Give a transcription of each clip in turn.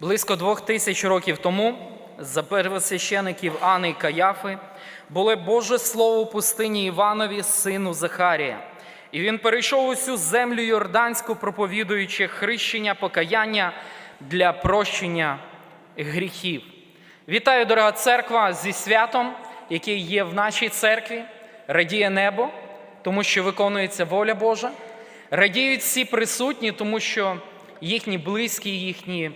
Близько двох тисяч років тому за первосвящеників Ани і Каяфи було Боже Слово в пустині Іванові, сину Захарія. І він перейшов усю землю Йорданську, проповідуючи хрещення покаяння для прощення гріхів. Вітаю, дорога церква, зі святом, який є в нашій церкві. Радіє небо, тому що виконується воля Божа. Радіють всі присутні, тому що їхні близькі, їхні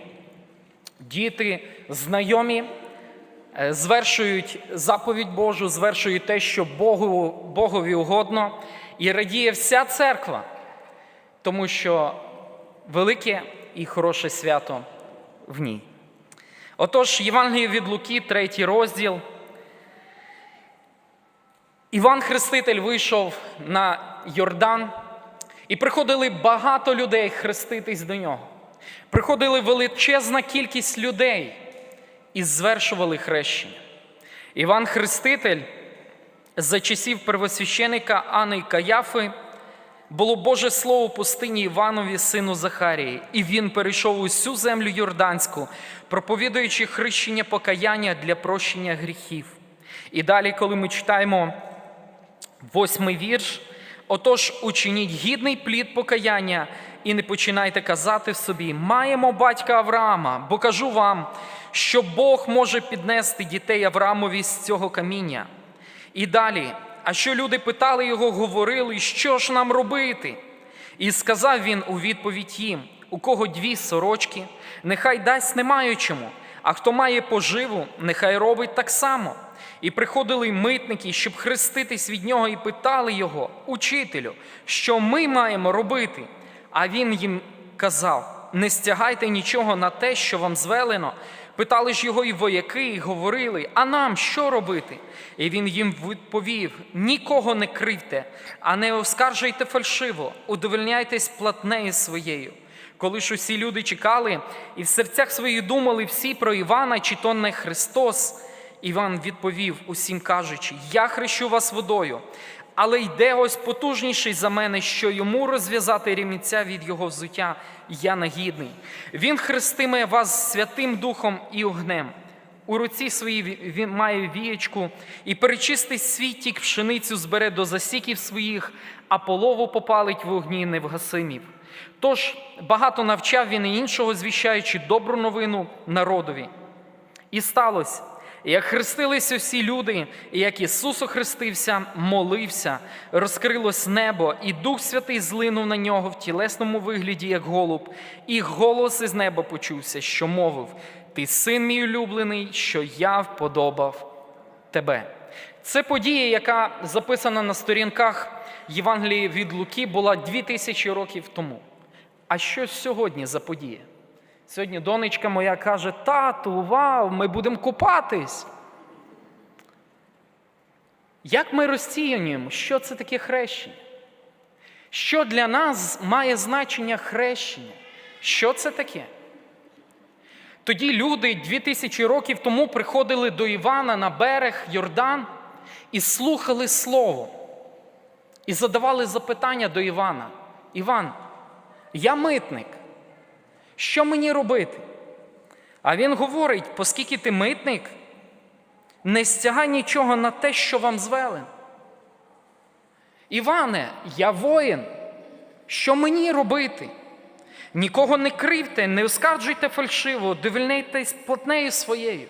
діти, знайомі е, звершують заповідь Божу, звершують те, що Богу, Богові угодно, і радіє вся церква, тому що велике і хороше свято в ній. Отож, Євангеліє від Луки, третій розділ. Іван Хреститель вийшов на Йордан, і приходили багато людей хреститись до нього. Приходили величезна кількість людей і звершували хрещення. Іван Хреститель за часів первосвященика Ани і Каяфи було Боже Слово пустині Іванові, сину Захарії, і він перейшов усю землю Йорданську, проповідуючи хрещення покаяння для прощення гріхів. І далі, коли ми читаємо восьмий вірш, отож учиніть гідний плід покаяння і не починайте казати в собі, маємо батька Авраама, бо кажу вам, що Бог може піднести дітей Авраамові з цього каміння. І далі, а що люди питали його, говорили, що ж нам робити? І сказав він у відповідь їм: у кого дві сорочки, нехай дасть немаючому, а хто має поживу, нехай робить так само. І приходили митники, щоб хреститись від нього, і питали його, учителю, що ми маємо робити. А він їм казав: не стягайте нічого на те, що вам звелено. Питали ж його і вояки, і говорили, а нам що робити? І він їм відповів: нікого не кривте, а не оскаржуйте фальшиво, удовольняйтесь платнею своєю. Коли ж усі люди чекали, і в серцях своїх думали всі про Івана, чи то не Христос, Іван відповів усім кажучи: Я хрещу вас водою, але йде ось потужніший за мене, що йому розв'язати рімінця від його взуття, я нагідний. Він хрестиме вас Святим Духом і огнем. У руці своїй він має вієчку і перечистить свій тік пшеницю збере до засіків своїх, а полову попалить в огні невгасимів. Тож багато навчав він і іншого, звіщаючи добру новину народові. І сталося, як хрестилися всі люди, і як Ісус охрестився, молився, розкрилось небо, і Дух Святий злинув на нього в тілесному вигляді, як голуб, і голос із неба почувся, що мовив: Ти син мій улюблений, що я вподобав тебе. Це подія, яка записана на сторінках Євангелії від Луки, була дві тисячі років тому. А що сьогодні за подія? Сьогодні донечка моя каже: тату, вау, ми будемо купатись. Як ми розцінюємо, що це таке хрещення? Що для нас має значення хрещення? Що це таке? Тоді люди дві тисячі років тому приходили до Івана на берег Йордан і слухали Слово. І задавали запитання до Івана: Іван, я митник. Що мені робити? А він говорить, оскільки ти митник, не стягай нічого на те, що вам звелен. Іване, я воїн. Що мені робити? Нікого не кривте, не оскарджуйте фальшиво, довільняйтесь платнею своєю.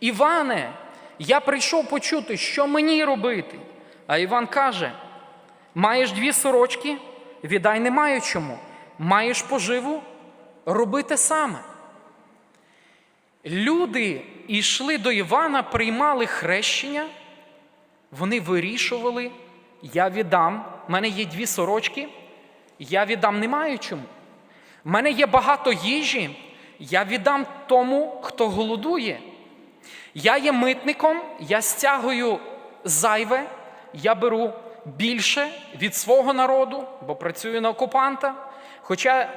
Іване, я прийшов почути, що мені робити. А Іван каже: маєш дві сорочки, віддай не маю чому. Маєш поживу, роби те саме. Люди йшли до Івана, приймали хрещення, вони вирішували, я віддам, в мене є дві сорочки, я віддам не маю. В мене є багато їжі, я віддам тому, хто голодує. Я є митником, я стягую зайве, я беру більше від свого народу, бо працюю на окупанта. Хоча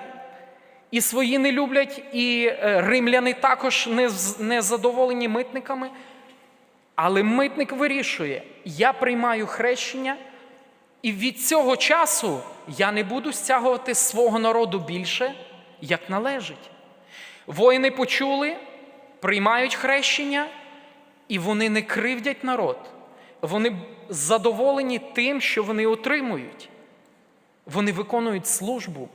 і свої не люблять, і е, римляни також не, не задоволені митниками. Але митник вирішує: я приймаю хрещення, і від цього часу я не буду стягувати свого народу більше, як належить. Воїни почули, приймають хрещення, і вони не кривдять народ. Вони задоволені тим, що вони отримують. Вони виконують службу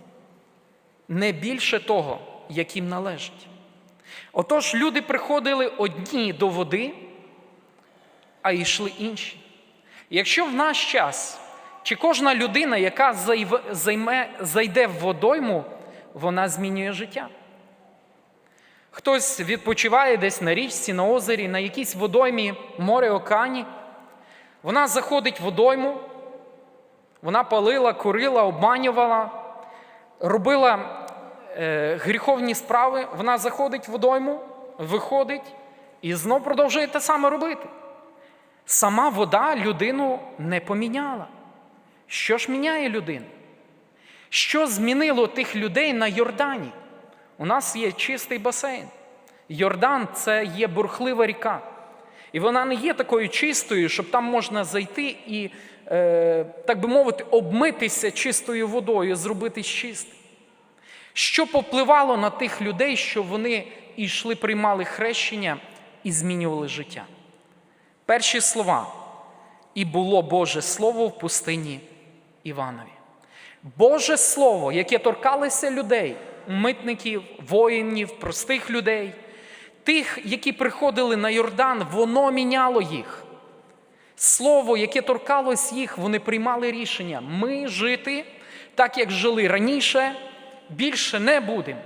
не більше того, як їм належить. Отож, люди приходили одні до води, а йшли інші. Якщо в наш час чи кожна людина, яка займе, зайде в водойму, вона змінює життя. Хтось відпочиває десь на річці, на озері, на якійсь водоймі, море, окані. Вона заходить в водойму, вона палила, курила, обманювала, робила е, гріховні справи. Вона заходить в водойму, виходить і знов продовжує те саме робити. Сама вода людину не поміняла. Що ж міняє людину? Що змінило тих людей на Йордані? У нас є чистий басейн. Йордан це є бурхлива ріка. І вона не є такою чистою, щоб там можна зайти і, так би мовити, обмитися чистою водою, зробити чистим. Що попливало на тих людей, що вони йшли, приймали хрещення і змінювали життя? Перші слова. І було Боже Слово в пустині Іванові. Боже Слово, яке торкалося людей, митників, воїнів, простих людей, тих, які приходили на Йордан, воно міняло їх. Слово, яке торкалось їх, вони приймали рішення. Ми жити так, як жили раніше, більше не будемо.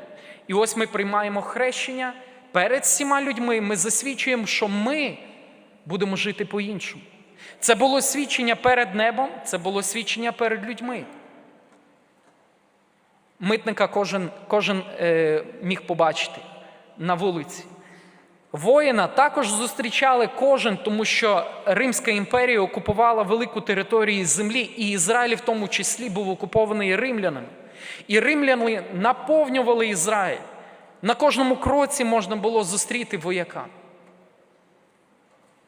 І ось ми приймаємо хрещення перед всіма людьми. Ми засвідчуємо, що ми будемо жити по-іншому. Це було свідчення перед небом, це було свідчення перед людьми. Митника кожен, кожен е, міг побачити на вулиці. Воїна також зустрічали кожен, тому що Римська імперія окупувала велику територію землі, і Ізраїль в тому числі був окупований римлянами. І римляни наповнювали Ізраїль. На кожному кроці можна було зустріти вояка.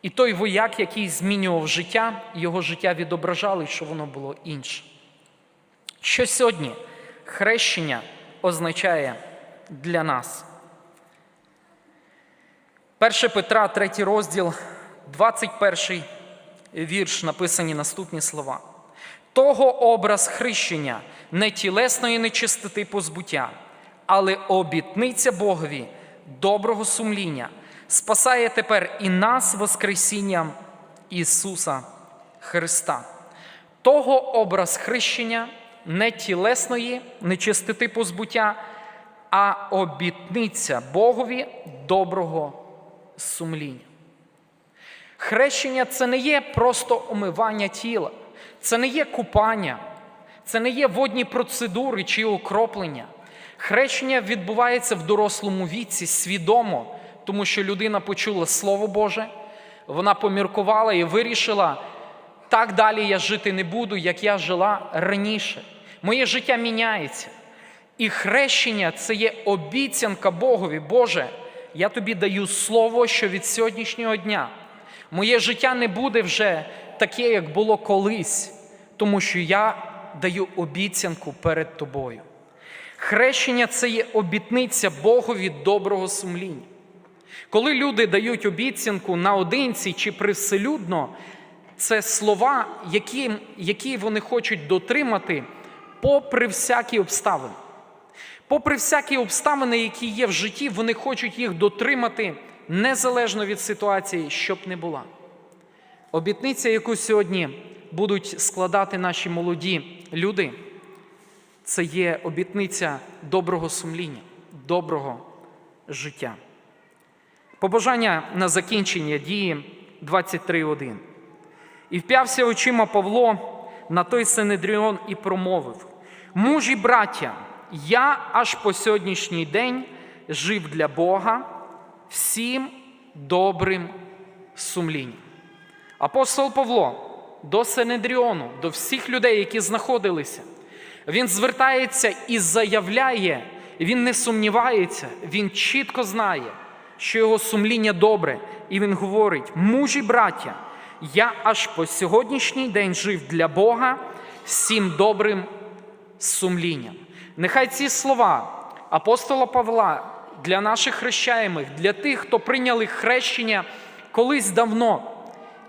І той вояк, який змінював життя, його життя відображало, що воно було інше. Що сьогодні хрещення означає для нас? 1 Петра, 3 розділ, 21 вірш, написані наступні слова. Того образ хрещення не тілесної нечистоти позбуття, але обітниця Богові доброго сумління спасає тепер і нас Воскресінням Ісуса Христа. Того образ хрещення не тілесної нечистоти позбуття, а обітниця Богові доброго сумління. Хрещення це не є просто омивання тіла, це не є купання, це не є водні процедури чи окроплення. Хрещення відбувається в дорослому віці свідомо, тому що людина почула Слово Боже, вона поміркувала і вирішила, так далі я жити не буду, як я жила раніше. Моє життя міняється. І хрещення це є обіцянка Богові. Боже, я тобі даю слово, що від сьогоднішнього дня моє життя не буде вже таке, як було колись, тому що я даю обіцянку перед тобою. Хрещення це є обітниця Богові доброго сумління. Коли люди дають обіцянку наодинці чи привселюдно, це слова, які, які вони хочуть дотримати попри всякі обставини. Попри всякі обставини, які є в житті, вони хочуть їх дотримати незалежно від ситуації, щоб не була. Обітниця, яку сьогодні будуть складати наші молоді люди, це є обітниця доброго сумління, доброго життя. Побажання на закінчення дії 23.1. І вп'явся очима Павло на той Синедріон і промовив: Мужі, браття, я аж по сьогоднішній день жив для Бога всім добрим сумлінням. Апостол Павло до Синедріону, до всіх людей, які знаходилися, він звертається і заявляє, він не сумнівається, він чітко знає, що його сумління добре, і він говорить: мужі, браття, я аж по сьогоднішній день жив для Бога всім добрим сумлінням. Нехай ці слова апостола Павла для наших хрещаємих, для тих, хто прийняли хрещення колись давно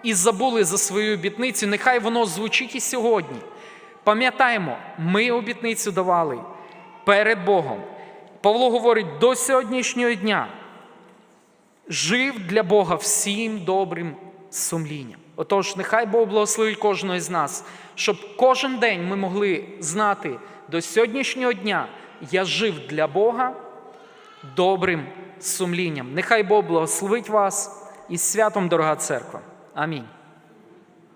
і забули за свою обітницю, нехай воно звучить і сьогодні. Пам'ятаємо, ми обітницю давали перед Богом. Павло говорить до сьогоднішнього дня жив для Бога всім добрим сумлінням. Отож, нехай Бог благословить кожного з нас, щоб кожен день ми могли знати до сьогоднішнього дня я жив для Бога добрим сумлінням. Нехай Бог благословить вас із святом, дорога церква. Амінь.